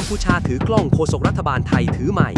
กัมพูชาถือกล้องโฆษกรัฐบาลไทยถือใหม่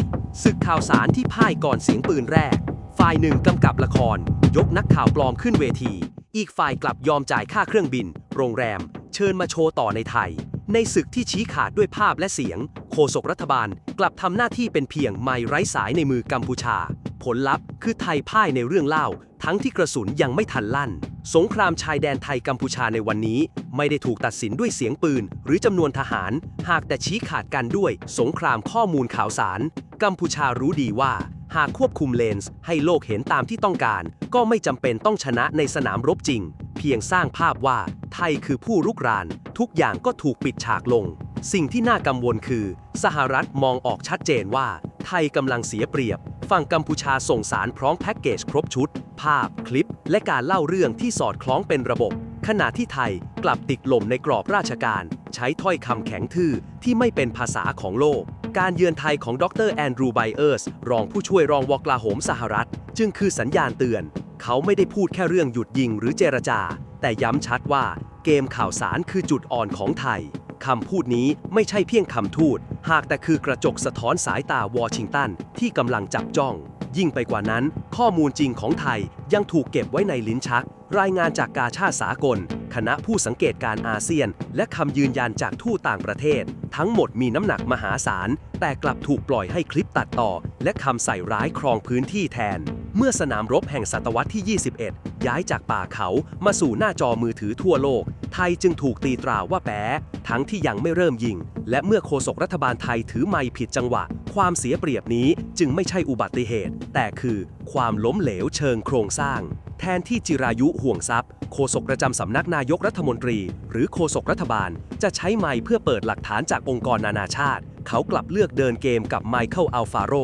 ศึกข่าวสารที่พ่ายก่อนเสียงปืนแรก ฝ่ายหนึ่งกำกับละคร ยกนักข่าวปลอมขึ้นเวที อีกฝ่ายกลับยอมจ่ายค่าเครื่องบิน โรงแรม เชิญมาโชว์ต่อในไทย ในศึกที่ชี้ขาดด้วยภาพและเสียง โฆษกรัฐบาลกลับทำหน้าที่เป็นเพียงไม้ไร้สายในมือกัมพูชา ผลลัพธ์คือไทยพ่ายในเรื่องเล่า ทั้งที่กระสุนยังไม่ทันลั่น สงครามชายแดนไทยกัมพูชาในวันนี้ ไม่ได้ถูกตัดสินด้วยเสียงปืน หรือจำนวนทหาร หากแต่ชี้ขาดกันด้วยสงครามข้อมูลข่าวสาร กัมพูชารู้ดีว่า หากควบคุมเลนส์ให้โลกเห็นตามที่ต้องการ ก็ไม่จำเป็นต้องชนะในสนามรบจริง เพียงสร้างภาพว่าไทยคือผู้รุกราน ทุกอย่างก็ถูกปิดฉากลง สิ่งที่น่ากังวลคือ สหรัฐมองออกชัดเจนว่า ไทยกำลังเสียเปรียบ ฝั่งกัมพูชาส่งสารพร้อมแพ็กเกจครบชุด ภาพ คลิป และการเล่าเรื่องที่สอดคล้องเป็นระบบ ขณะที่ไทยกลับติดลมในกรอบราชการ ใช้ถ้อยคำแข็งทื่อที่ไม่เป็นภาษาของโลก การเยือนไทยของดรแอนดรูไบเออร์สรองผู้ช่วยรองวอกลาโหมสหรัฐ จึงคือสัญญาณเตือน เขาไม่ได้พูดแค่เรื่องหยุดยิงหรือเจรจา แต่ย้ำชัดว่าเกมข่าวสารคือจุดอ่อนของไทย คำพูดนี้ไม่ใช่เพียงคำทูต หากแต่คือกระจกสะท้อนสายตาวอชิงตันที่กำลังจับจ้อง ยิ่งไปกว่านั้น ข้อมูลจริงของไทยยังถูกเก็บไว้ในลิ้นชัก รายงานจากกาชาติสากล คณะผู้สังเกตการอาเซียน และคำยืนยันจากทูตต่างประเทศ ทั้งหมดมีน้ำหนักมหาศาล แต่กลับถูกปล่อยให้คลิปตัดต่อ และคำใส่ร้ายครองพื้นที่แทน เมื่อสนามรบแห่งศตวรรษที่ 21 ย้ายจากป่าเขามาสู่หน้าจอมือถือทั่วโลก ไทยจึงถูกตีตราว่าแป๊ทั้งที่ยังไม่เริ่มยิง และเมื่อโฆษกรัฐบาลไทยถือไม้ผิดจังหวะ ความเสียเปรียบนี้จึงไม่ใช่อุบัติเหตุ แต่คือความล้มเหลวเชิงโครงสร้าง แทนที่จิรายุห่วงทรัพย์โฆษกประจำสำนักนายกรัฐมนตรี หรือโฆษกรัฐบาล จะใช้ไม้เพื่อเปิดหลักฐานจากองค์กรนานาชาติ เขากลับเลือกเดินเกมกับไมเคิลอัลฟาโร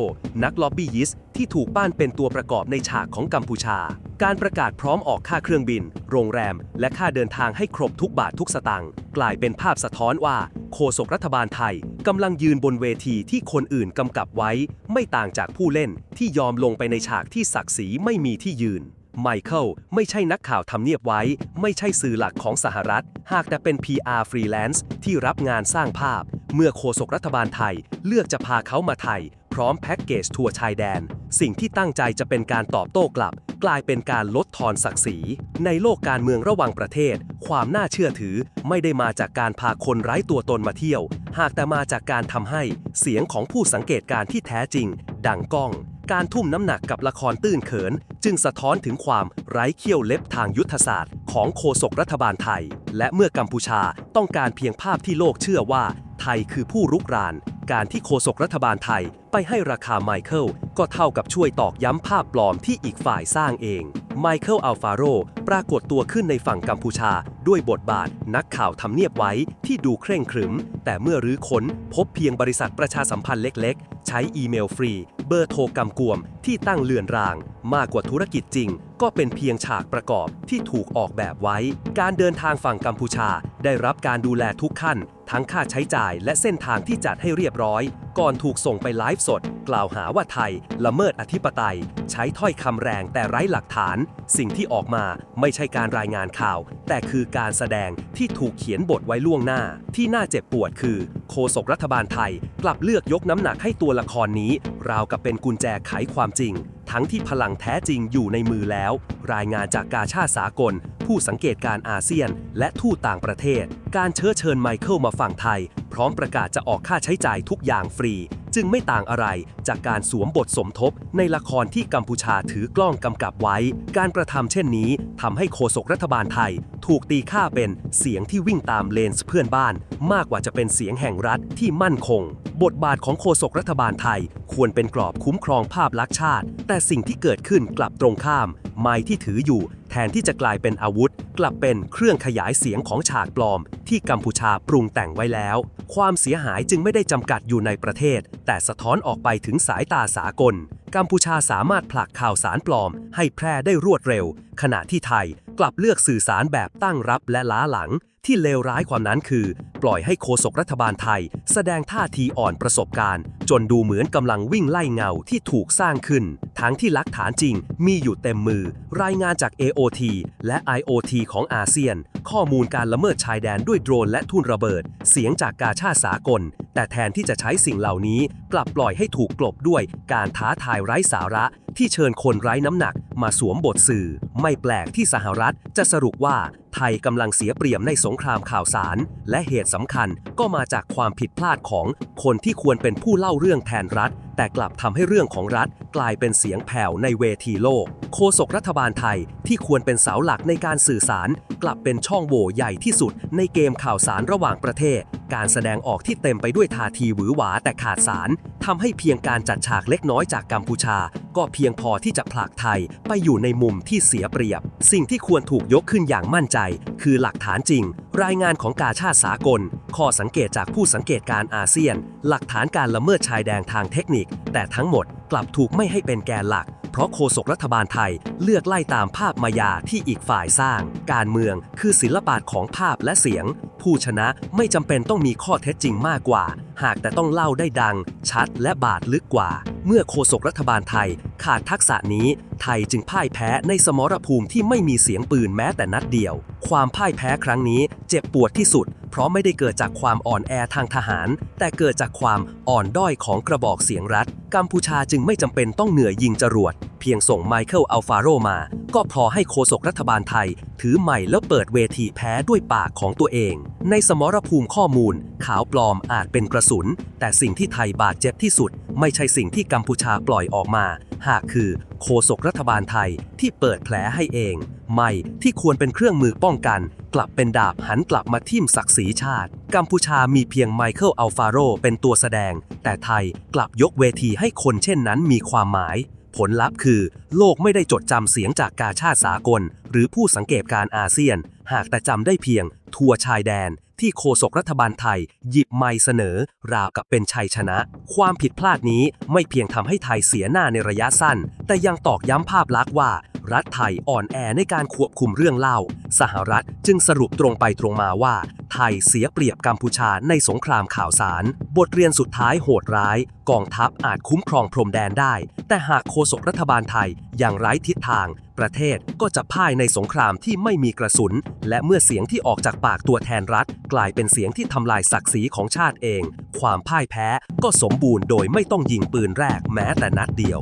นักล็อบบี้ยิสต์ที่ถูกป้านเป็นตัวประกอบในฉากของกัมพูชา การประกาศพร้อมออกค่าเครื่องบิน โรงแรม และค่าเดินทางให้ครบทุกบาททุกสตางค์กลายเป็นภาพสะท้อนว่า โฆษกรัฐบาลไทยกำลังยืนบนเวทีที่คนอื่นกำกับไว้ ไม่ต่างจากผู้เล่นที่ยอมลงไปในฉากที่ศักดิ์ศรีไม่มีที่ยืนไมเคิลไม่ใช่นักข่าวทำเนียบไว้ ไม่ใช่สื่อหลักของสหรัฐ หากแต่เป็น PR ฟรีแลนซ์ที่รับงานสร้างภาพ เมื่อโฆษกรัฐบาลไทยเลือกจะพาเขามาไทย พร้อมแพ็กเกจทัวร์ชายแดน สิ่งที่ตั้งใจจะเป็นการตอบโต้กลับ กลายเป็นการลดทอนศักดิ์ศรี ในโลกการเมืองระหว่างประเทศ ความน่าเชื่อถือไม่ได้มาจากการพาคนไร้ตัวตนมาเที่ยว หากแต่มาจากการทำให้เสียงของผู้สังเกตการณ์ที่แท้จริง ดังก้องการทุ่มน้ำหนักกับละครตื้นเขิน จึงสะท้อนถึงความไร้เขี้ยวเล็บทางยุทธศาสตร์ ของโฆษกรัฐบาลไทย และเมื่อกัมพูชาต้องการเพียงภาพที่โลกเชื่อว่า ไทยคือผู้รุกราน การที่โฆษกรัฐบาลไทยไปให้ราคาไมเคิลก็เท่ากับช่วยตอกย้ำภาพปลอมที่อีกฝ่ายสร้างเอง ไมเคิลอัลฟาโรปรากฏตัวขึ้นในฝั่งกัมพูชา ด้วยบทบาทนักข่าวทำเนียบไว้ที่ดูเคร่งขรึม แต่เมื่อรื้อค้นพบเพียงบริษัทประชาสัมพันธ์เล็กๆ ใช้อีเมลฟรี เบอร์โทรกำกวมที่ตั้งเลือนราง มากกว่าธุรกิจจริง ก็เป็นเพียงฉากประกอบที่ถูกออกแบบไว้ การเดินทางฝั่งกัมพูชาได้รับการดูแลทุกขั้น ทั้งค่าใช้จ่ายและเส้นทางที่จัดให้เรียบร้อย ก่อนถูกส่งไปไลฟ์สด กล่าวหาว่าไทย ละเมิดอธิปไตย ใช้ถ้อยคำแรงแต่ไร้หลักฐาน สิ่งที่ออกมาไม่ใช่การรายงานข่าว แต่คือการแสดงที่ถูกเขียนบทไว้ล่วงหน้า ที่น่าเจ็บปวดคือ โฆษกรัฐบาลไทย กลับเลือกยกน้ำหนักให้ตัวละครนี้ ราวกับเป็นกุญแจไขความจริง ทั้งที่พลังแท้จริงอยู่ในมือแล้ว รายงานจากกาชาสากล ผู้สังเกตการอาเซียน และทูตต่างประเทศ การเชิญเชิญไมเคิลมาฝั่งไทย พร้อมประกาศจะออกค่าใช้จ่ายทุกอย่างฟรี จึงไม่ต่างอะไรจากการสวมบทสมทบในละครที่กัมพูชาถือกล้องกำกับไว้ การกระทำเช่นนี้ทำให้โฆษกรัฐบาลไทย ถูกตีค่าเป็นเสียงที่วิ่งตามเลนส์เพื่อนบ้าน มากกว่าจะเป็นเสียงแห่งรัฐที่มั่นคง บทบาทของโฆษกรัฐบาลไทย ควรเป็นกรอบคุ้มครองภาพลักษณ์ชาติ แต่สิ่งที่เกิดขึ้นกลับตรงข้าม ไม้ที่ถืออยู่แทนที่จะกลายเป็นอาวุธ กลับเป็นเครื่องขยายเสียงของฉากปลอม ที่กัมพูชาปรุงแต่งไว้แล้ว ความเสียหายจึงไม่ได้จำกัดอยู่ในประเทศ แต่สะท้อนออกไปถึงสายตาสากล กัมพูชาสามารถผลักข่าวสารปลอม ให้แพร่ได้รวดเร็ว ขณะที่ไทยกลับเลือกสื่อสารแบบตั้งรับและล้าหลังที่เลวร้ายความนั้นคือ ปล่อยให้โฆษกรัฐบาลไทย แสดงท่าทีอ่อนประสบการณ์ จนดูเหมือนกำลังวิ่งไล่เงาที่ถูกสร้างขึ้น ทั้งที่หลักฐานจริงมีอยู่เต็มมือ รายงานจาก AOT และ IOT ของอาเซียน ข้อมูลการละเมิดชายแดนด้วยโดรนและทุ่นระเบิด เสียงจากกาชาสากล แต่แทนที่จะใช้สิ่งเหล่านี้ กลับปล่อยให้ถูกกลบด้วยการท้าทายไร้สาระที่เชิญคนไร้น้ำหนักมาสวมบทสื่อ ไม่แปลกที่สหรัฐจะสรุปว่า ไทยกำลังเสียเปรียบในสงครามข่าวสาร และเหตุสำคัญก็มาจากความผิดพลาดของคนที่ควรเป็นผู้เล่าเรื่องแทนรัฐ แต่กลับทำให้เรื่องของรัฐกลายเป็นเสียงแผ่วในเวทีโลก โฆษกรัฐบาลไทยที่ควรเป็นเสาหลักในการสื่อสาร กลับเป็นช่องโหว่ใหญ่ที่สุดในเกมข่าวสารระหว่างประเทศ การแสดงออกที่เต็มไปด้วยท่าทีหวือหวาแต่ขาดสารทำให้เพียงการจัดฉากเล็กน้อยจากกัมพูชา ก็เพียงพอที่จะผลักไทยไปอยู่ในมุมที่เสียเปรียบ สิ่งที่ควรถูกยกขึ้นอย่างมั่นใจ คือหลักฐานจริง รายงานของกาชาติสากล ข้อสังเกตจากผู้สังเกตการอาเซียน หลักฐานการละเมิดชายแดนทางเทคนิค แต่ทั้งหมดกลับถูกไม่ให้เป็นแกนหลัก เพราะโฆษกรัฐบาลไทยเลือกไล่ตามภาพมายาที่อีกฝ่ายสร้าง การเมืองคือศิลปะของภาพและเสียง ผู้ชนะไม่จำเป็นต้องมีข้อเท็จจริงมากกว่า หากแต่ต้องเล่าได้ดัง ชัดและบาดลึกกว่า เมื่อโฆษกรัฐบาลไทย ขาดทักษะนี้ไทยจึงพ่ายแพ้ในสมรภูมิที่ไม่มีเสียงปืนแม้แต่นัดเดียว ความพ่ายแพ้ครั้งนี้เจ็บปวดที่สุด เพราะไม่ได้เกิดจากความอ่อนแอทางทหาร แต่เกิดจากความอ่อนด้อยของกระบอกเสียงรัฐ กัมพูชาจึงไม่จำเป็นต้องเหนื่อยยิงจรวด พียงส่งไมเคิลอัลฟาโรมา ก็พอให้โฆษกรัฐบาลไทย ถือใหม่แล้วเปิดเวทีแพ้ด้วยปากของตัวเอง ในสมรภูมิข้อมูล ข่าวปลอมอาจเป็นกระสุน แต่สิ่งที่ไทยบาดเจ็บที่สุด ไม่ใช่สิ่งที่กัมพูชาปล่อยออกมา หากคือโฆษกรัฐบาลไทยที่เปิดแผลให้เอง ไม่ที่ควรเป็นเครื่องมือป้องกัน กลับเป็นดาบหันกลับมาทิ่มศักดิ์ศรีชาติ กัมพูชามีเพียงไมเคิลอัลฟาโรเป็นตัวแสดง แต่ไทยกลับยกเวทีให้คนเช่นนั้นมีความหมาย ผลลัพธ์คือ โลกไม่ได้จดจำเสียงจากกาชาติสากล หรือผู้สังเกตการอาเซียน หากแต่จำได้เพียง ทัวร์ชายแดน ที่โฆษกรัฐบาลไทย หยิบไม้เสนอ ราวกับเป็นชัยชนะ ความผิดพลาดนี้ไม่เพียงทำให้ไทยเสียหน้าในระยะสั้น แต่ยังตอกย้ำภาพลักษณ์ว่า รัฐไทยอ่อนแอในการควบคุมเรื่องเล่า สหรัฐจึงสรุปตรงไปตรงมาว่า ไทยเสียเปรียบกัมพูชาในสงครามข่าวสาร บทเรียนสุดท้ายโหดร้าย กองทัพอาจคุ้มครองพรมแดนได้ แต่หากโฆษกรัฐบาลไทยยังไร้ทิศทาง ประเทศก็จะพ่ายในสงครามที่ไม่มีกระสุน และเมื่อเสียงที่ออกจากปากตัวแทนรัฐ กลายเป็นเสียงที่ทำลายศักดิ์ศรีของชาติเอง ความพ่ายแพ้ก็สมบูรณ์โดยไม่ต้องยิงปืนแรกแม้แต่นัดเดียว